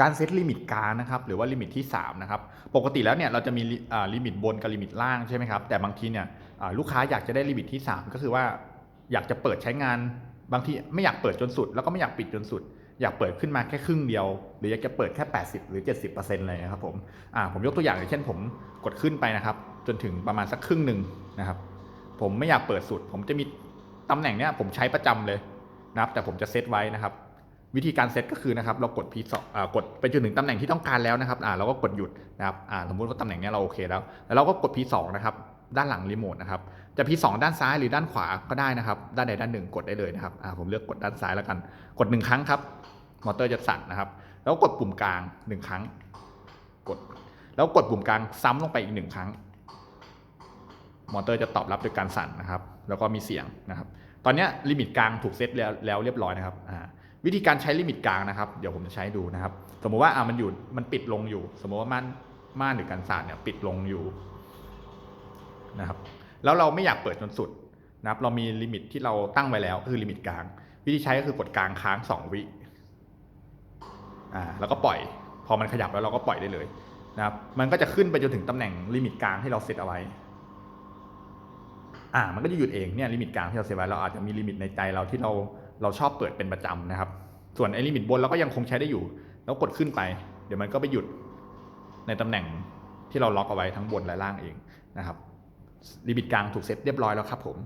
การเซตลิมิตกางนะครับหรือว่าลิมิตที่3นะครับปกติแล้วเนี่ยเราจะมีลิมิตบนกับลิมิตล่างใช่ไหมครับแต่บางทีเนี่ยลูกค้าอยากจะได้ลิมิตที่ 3 ก็คือว่าอยากจะเปิดใช้งานบางทีไม่อยากเปิดจนสุด แล้วก็ไม่อยากปิดจนสุด อยากเปิดขึ้นมาแค่ครึ่งเดียว หรืออยากจะเปิดแค่ 80 หรือ 70%เลยนะครับผมอ่าผมยกตัวอย่างอย่างเช่นผมกดขึ้นไปนะครับจนถึงประมาณสักครึ่งหนึ่งนะครับผมไม่อยากเปิดสุด ผมจะมีตำแหน่งเนี้ยผมใช้ประจำเลยนะครับแต่ผมจะเซตไว้นะครับ วิธีการเซตก็คือนะครับเรากด P2 อ่ากดไปจนถึงตำแหน่งที่ต้องการแล้วนะครับอ่าเราก็กดหยุดนะครับอ่าสมมุติว่าตำแหน่งนี้เราโอเคแล้วแล้วเราก็กด P2 นะครับด้านหลังรีโมทนะครับจะ P2 ด้านซ้ายหรือด้านขวาก็ได้นะครับ ด้านใดด้านหนึ่งกดได้เลยนะครับอ่าผมเลือกกดด้านซ้ายแล้วกัน กดหนึ่งครั้งครับมอเตอร์จะสั่นนะครับ แล้วกดปุ่มกลางหนึ่งครั้ง กด แล้วกดปุ่มกลางซ้ำลงไปอีกหนึ่งครั้ง มอเตอร์จะตอบรับด้วยการสั่นนะครับ แล้วก็มีเสียงนะครับ ตอนนี้ลิมิตกลางถูกเซตแล้วแล้วเรียบร้อยนะครับอ่า วิธีการใช้ลิมิตกลางนะครับ เดี๋ยวผมจะใช้ดูนะครับ สมมติว่าอ่ามันอยู่มันปิดลงอยู่ สมมติว่าม่านม่านหรือกันสั่นเนี่ยปิดลงอยู่นะครับ แล้วเราไม่อยากเปิดจนสุดนะครับ เรามีลิมิตที่เราตั้งไว้แล้วคือลิมิตกลาง วิธีใช้ก็คือกดกลางค้างสองวิอ่าแล้วก็ปล่อย พอมันขยับแล้วเราก็ปล่อยได้เลยนะครับ มันก็จะขึ้นไปจนถึงตำแหน่งลิมิตกลางที่เราเซตเอาไว้ อ่ามันก็จะหยุดเองเนี่ยลิมิตกลางที่เราเซฟไว้เราอาจจะมีลิมิตในใจเราที่เราเราชอบเปิดเป็นประจำนะครับ ส่วนไอ้ลิมิตบนเราก็ยังคงใช้ได้อยู่ แล้วกดขึ้นไป เดี๋ยวมันก็ไปหยุดในตำแหน่งที่เราล็อกเอาไว้ทั้งบนและล่างเองนะครับลิมิตกลางถูกเซตเรียบร้อยแล้วครับผม